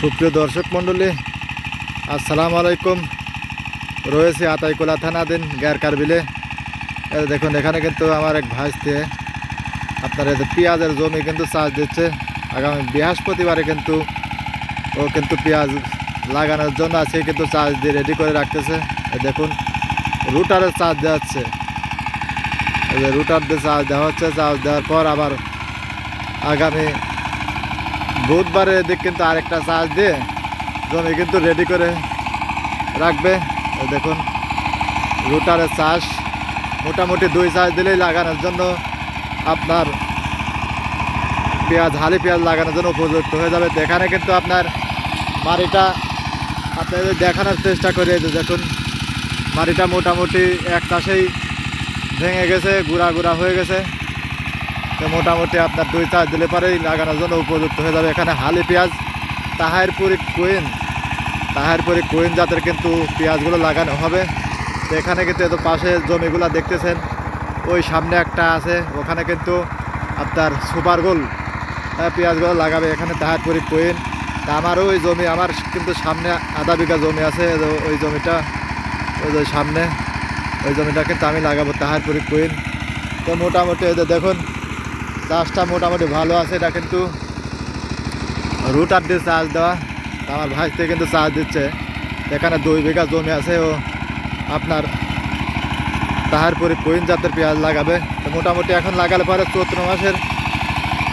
সুপ্রিয় দর্শক মণ্ডলী, আসসালামু আলাইকুম। রয়েছে আতাইকোলা থানাধীন গ্যারকার বিলে দেখুন, এখানে কিন্তু আমার এক ভাইস্তে আপনার এই পেঁয়াজের জমি কিন্তু চাষ দিচ্ছে। আগামী বৃহস্পতিবারে কিন্তু ও কিন্তু পেঁয়াজ লাগানোর জন্য আছে কিন্তু চাষ দিয়ে রেডি করে রাখতেছে। দেখুন, রুটারের চাষ দেওয়া হচ্ছে রুটার দিয়ে চাষ দেওয়া হচ্ছে, চাষ দেওয়ার পর আবার আগামী বুধবারে এদিক কিন্তু আরেকটা চার্জ দিয়ে জমি কিন্তু রেডি করে রাখবে। দেখুন রুটারের চাষ মোটামুটি দুই চাষ দিলেই লাগানোর জন্য আপনার পেঁয়াজ, হালি পেঁয়াজ লাগানোর জন্য উপযুক্ত হয়ে যাবে। এখানে কিন্তু আপনার মাটিটা আপনাদের দেখানোর চেষ্টা করে দেখুন, মাটিটা মোটামুটি এক চাষেই ভেঙে গেছে, গুঁড়া গুঁড়া হয়ে গেছে। মোটামুটি আপনার দুই চাষ দিলে পরেই লাগানোর জন্য উপযুক্ত হয়ে যাবে। এখানে হালি পেঁয়াজ কুইন তাহারপুরি কুইন জাতের কিন্তু পেঁয়াজগুলো লাগানো হবে। তো এখানে কিন্তু এত পাশে জমিগুলো দেখতেছেন, ওই সামনে একটা আছে, ওখানে কিন্তু আপনার সুপার গোল পেঁয়াজগুলো লাগাবে। এখানে তাহার তাহারপুরি কুইন তা আমারও ওই জমি, আমার কিন্তু সামনে আধা বিঘা জমি আছে ওই জমিটা, ওই যে সামনে, ওই জমিটা কিন্তু আমি লাগাবো তাহার তাহারপুরি কুইন তো মোটামুটি যে দেখুন চাষটা মোটামুটি ভালো আছে, এটা কিন্তু রুটার দিয়ে চাষ দেওয়া। আমার ভাইতে কিন্তু চাষ দিচ্ছে। এখানে দুই বিঘা জমি আছে ও আপনার তাহার পরে কোয়েন জাতের পেঁয়াজ লাগাবে। তো মোটামুটি এখন লাগালে পরে চৈত্র মাসের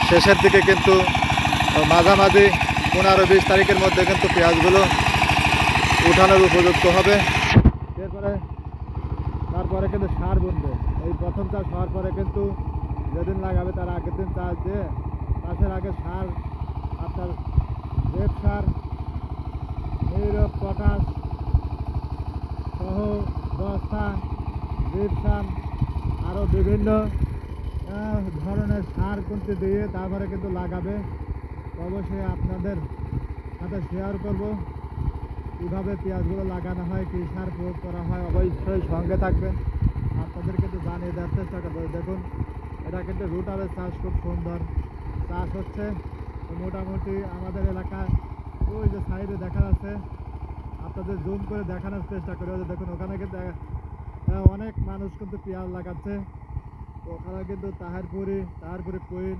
শেষের দিকে কিন্তু মাঝামাঝি পনেরো বিশ তারিখের মধ্যে কিন্তু পেঁয়াজগুলো উঠানোর উপযুক্ত হবে। এরপরে তারপরে কিন্তু সার বুনবে। এই প্রথম চাষ হওয়ার পরে কিন্তু যেদিন লাগাবে তার আগের দিন চাষ দিয়ে চাষের আগে সার আপনার রেপ সার, নিরব পটাশ সহ দস্তা জিপসাম আরও বিভিন্ন ধরনের সার কিন্তু দিয়ে তারপরে কিন্তু লাগাবে, অবশ্যই আপনাদের সাথে শেয়ার করব। কীভাবে পেঁয়াজগুলো লাগানো হয়, কী সার প্রয়োগ করা হয়, অবশ্যই সঙ্গে থাকবেন। আপনাদের কিন্তু জানিয়ে দেওয়ার চেষ্টা করব। দেখুন এটা কিন্তু রুটারের চাষ খুব সুন্দর। চাষ হচ্ছে মোটামুটি আমাদের এলাকায় ওই যে সাইডে দেখা যাচ্ছে। আপনাদের জুম করে দেখানোর চেষ্টা করে। দেখুন, ওখানে কিন্তু অনেক মানুষ কিন্তু পেঁয়াজ লাগাচ্ছে। ওখানে কিন্তু তাহারপুরি তাহারপুরি কুইন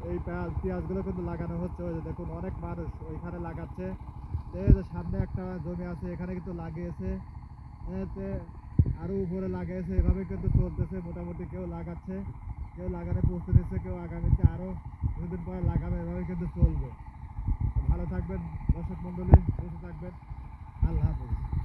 এই পেঁয়াজ, পেঁয়াজগুলো কিন্তু লাগানো হচ্ছে। ওই যে দেখুন, অনেক মানুষ ওইখানে লাগাচ্ছে। এই যে সামনে একটা জমি আছে, এখানে কিন্তু লাগিয়েছে। আরও উপরে লাগিয়েছে। এভাবে কিন্তু চলতেছে, মোটামুটি কেউ লাগাচ্ছে। কেউ লাগানো প্রস্তুত এসে কেউ আগামীতে আরও দুদিন পরে লাগাবে এভাবে কিন্তু চলবে। ভালো থাকবেন, দর্শক মণ্ডলী, সুস্থ থাকবেন। আল্লাহ হাফিজ।